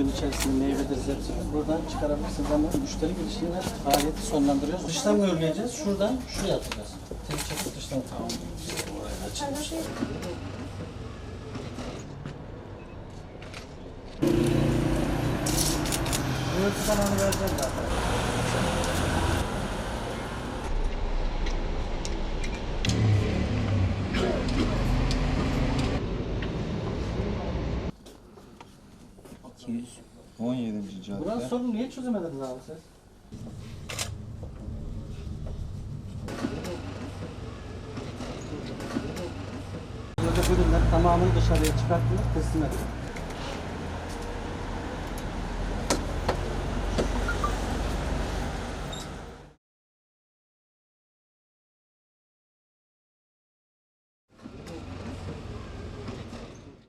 içerisinde meyvedir, sebze. Buradan çıkarabilirsiniz ama müşteri girişinde faaliyeti sonlandırıyoruz. Dıştan mühürleyeceğiz. Şuradan şuraya atacağız. Tek çekip dıştan tamam. Oraya açılmış. Mühürtü zamanı vereceğiz zaten. İki 17. cadde. Buranın sorunu niye çözemediniz abi siz? Buradaki ürünler tamamını dışarıya çıkarttılar, teslim ettiler.